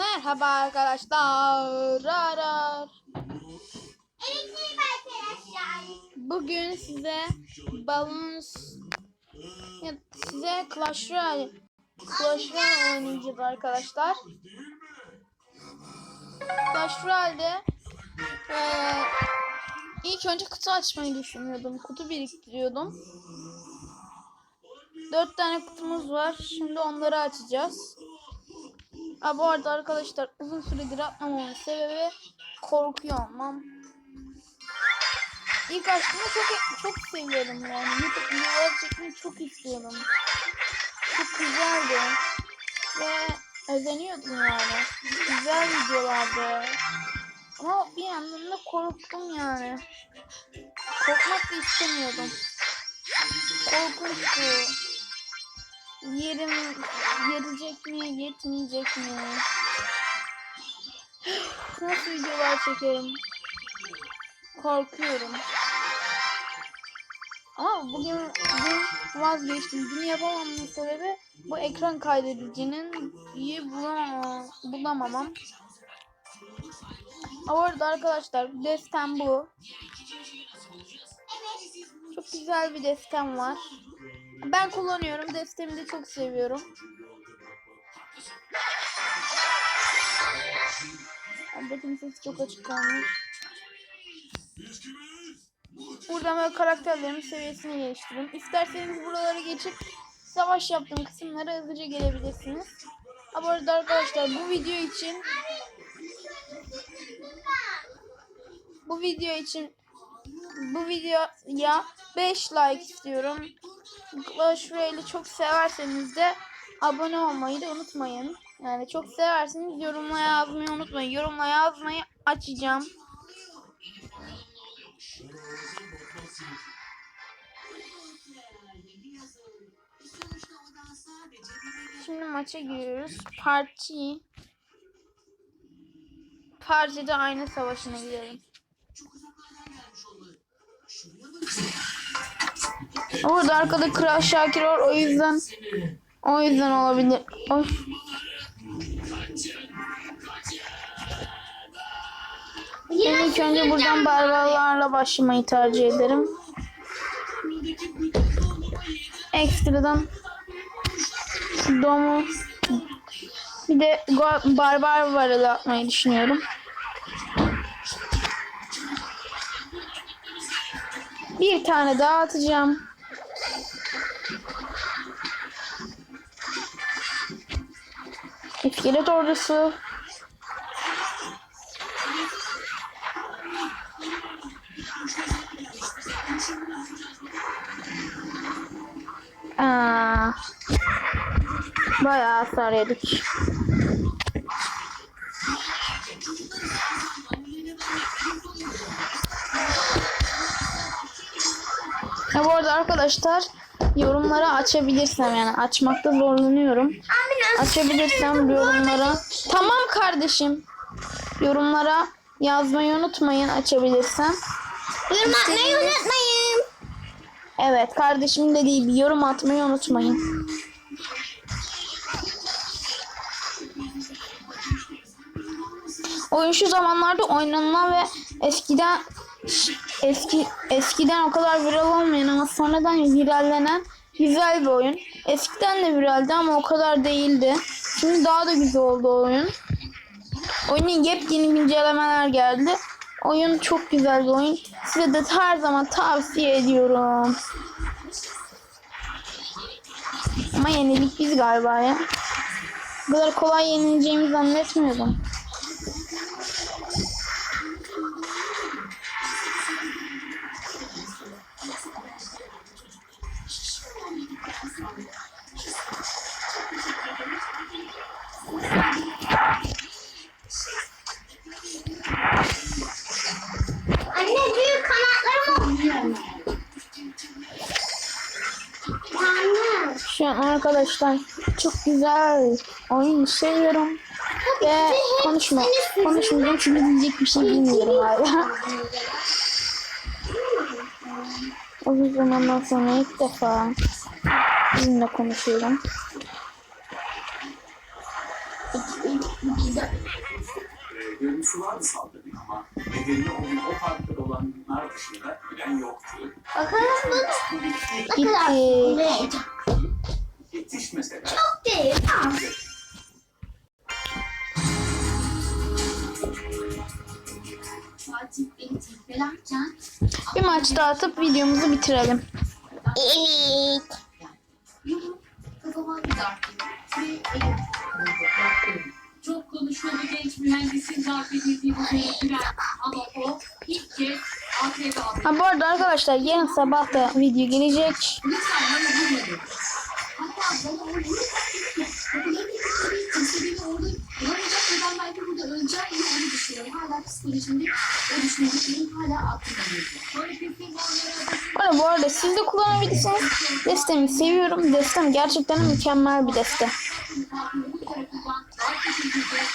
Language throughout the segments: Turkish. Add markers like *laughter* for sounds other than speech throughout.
Merhaba arkadaşlar. Arar. Bugün size Balloons ya size Clash Royale Clash Royale oynayacağız arkadaşlar. Clash Royale'de eee ilk önce kutu açmayı düşünüyordum. Kutu biriktiriyordum. Dört tane kutumuz var. Şimdi onları açacağız. Ha, bu arada arkadaşlar uzun süredir atmamamın sebebi korkuyor olmam. İlk açtığımda çok çok seviyordum yani. YouTube videoları çekmeyi çok istiyordum. Çok güzeldi. Ve özeniyordum yani. Güzel videolardı. Ama bir yandan da korktum yani. Korkmak da istemiyordum. Korkunçtu. Yerim yetecek mi, yetmeyecek mi? Nasıl videolar çekerim? Korkuyorum. Ama bugün, bugün vazgeçtim. Bunu yapamamın sebebi bu ekran kaydedicinin iyi bulamamam. bulamamam. Bu arada arkadaşlar destem bu. Çok güzel bir destem var. Ben kullanıyorum. Destemi de çok seviyorum. Albetin sesi çok açık kalmış. Buradan böyle karakterlerimin seviyesini geliştiriyorum. İsterseniz buralara geçip savaş yaptığım kısımlara hızlıca gelebilirsiniz. Ha bu arada arkadaşlar bu video için bu video için bu videoya 5 like istiyorum. Clash Royale'i çok severseniz de abone olmayı da unutmayın. Yani çok severseniz yorumla yazmayı unutmayın. Yorumla yazmayı açacağım. Şimdi maça giriyoruz. Parti. Partide aynı savaşına girelim. Orada arkada Kral Şakir var o yüzden o yüzden olabilir. Oy. Ben ilk önce buradan barbarlarla başlamayı tercih ederim. Ekstradan domu bir de barbar varılı atmayı düşünüyorum. Bir tane daha atacağım. İskelet ordusu. Aa, bayağı hasar yedik. Ya bu arada arkadaşlar yorumlara açabilirsem yani açmakta zorlanıyorum. Açabilirsem yorumlara. Tamam kardeşim. Yorumlara yazmayı unutmayın açabilirsem. Yorum atmayı unutmayın. Evet kardeşim dediği bir yorum atmayı unutmayın. Oyun şu zamanlarda oynanılan ve eskiden eski eskiden o kadar viral olmayan ama sonradan virallenen güzel bir oyun. Eskiden de viraldi ama o kadar değildi. Şimdi daha da güzel oldu oyun. Oyunun yepyeni güncellemeler geldi. Oyun çok güzel bir oyun. Size de her zaman tavsiye ediyorum. Ama yenilik biz galiba ya. Bu kadar kolay yenileceğimi zannetmiyordum. Şu an arkadaşlar çok güzel oyun seviyorum. Ve konuşma. Konuşmayacağım çünkü diyecek bir şey bilmiyorum hala. Uzun zamandan sonra ilk defa sizinle konuşuyorum. Görüntüsü vardı saldırı ama nedenini o gün o parkta olanlar dışında bilen yoktu. Bakalım bu ne kadar Bir maç daha atıp videomuzu bitirelim. Evet. Çok konuşmalı genç mühendisin darp edildiği bu belirtilen ama o ilk kez. Ha bu arada arkadaşlar yarın sabah da video gelecek. Hatta bana kesin bu arada siz de kullanabilirsiniz. Destemi seviyorum. Destem gerçekten mükemmel bir deste.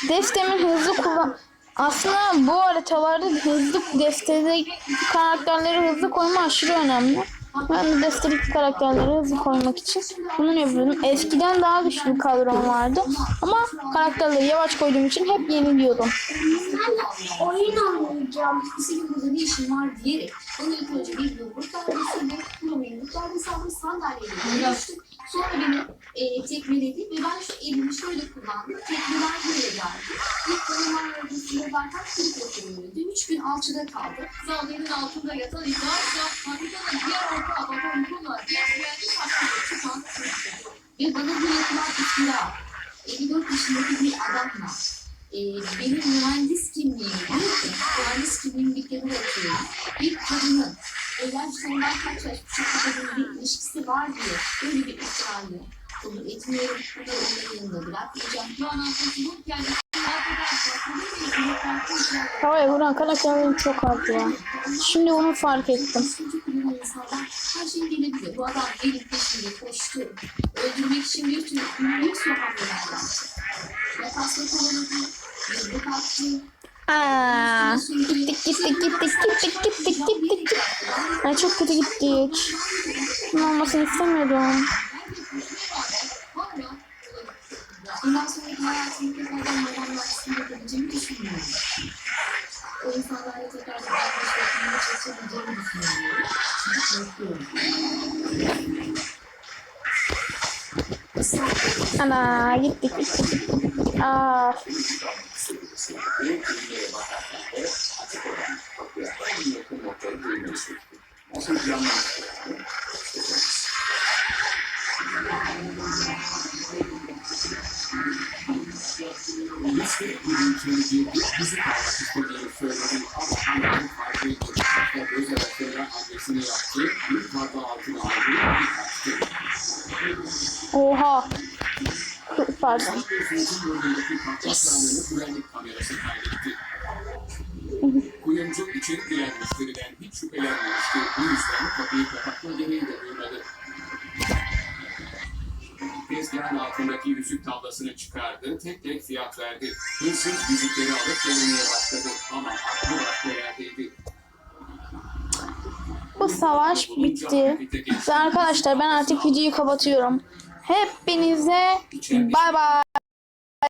Destemin hızlı kullan... Aslında bu haritalarda hızlı destedeki karakterleri hızlı koyma aşırı önemli. Ben de destedeki karakterleri hızlı koymak için bunu yapıyordum. Eskiden daha güçlü bir kadrom vardı. Ama karakterleri yavaş koyduğum için hep yeniliyordum. Ben oyun oynayacağım. Senin burada ne işin var diyerek bana ilk önce bir yumruk darbesiyle kurumu yumruk darbesi aldım sandalyeyle. Sonra beni e, tekmeledi ve ben şu elimi şöyle kullandım. Tekmeler buraya geldi. İlk kanımlar arasında zaten kırık oturuyordu. Üç gün alçıda kaldı. Sağlığının altında yatan iddiaysa haritanın diğer orta bunlar diğer güvenlik hakkında çıkan kırıktı. Ve bana bu yapılan iftira 54 yaşındaki bir adamla e, benim mühendis kimliğimi mühendis kimliğimi bir kenara atıyorum. Bir kadının evlen sonundan kaç yaş küçük bir bir ilişkisi var diye böyle bir iftirayı kabul etmiyorum. Bunu onların yanında bırakmayacağım. Arkadaşlar bunu bir yönetmen Havaya vuran karakterlerim çok az ya. Şimdi onu fark ettim. Her şey gelebilir. Bu adam elin peşinde koştu. Öldürmek için bir tür büyük su hamlelerden. Makasla kovaladı. Yıldık attı. Aa, gittik gittik gittik gittik gittik gittik. Ay çok kötü gittik. Bunun olmasını istemiyordum. Bundan sonraki hayatımı tekrardan babamla aslında yapabileceğimi düşünmüyorum. O insanlarla tekrardan arkadaşlarımla çalışabileceğimi düşünüyorum. Ana gittik gittik. Aa, ürünlere bakarken de açık olan kapıya en yakın girmeyi seçti. Nasıl planlamıştı? Liste ürüntüleri girdi, bizi kalmak istediğini söyledi ama anlamı farklıydı. Hatta göz arasıyla annesine yaptı, bir parmağı altına aldı, bir oha. *laughs* Pardon. Kaydetti. Kuyumcu için giren müşteriden hiç şüphelenmemişti. Bu yüzden kapıyı kapatma gereği de duymadı. Tezgahın altındaki yüzük tablasını çıkardı, tek tek fiyat verdi. Hırsız yüzükleri alıp denemeye başladı ama aklı başka yerdeydi. Bu savaş bitti. Arkadaşlar ben artık videoyu kapatıyorum. Hepinize bay bay.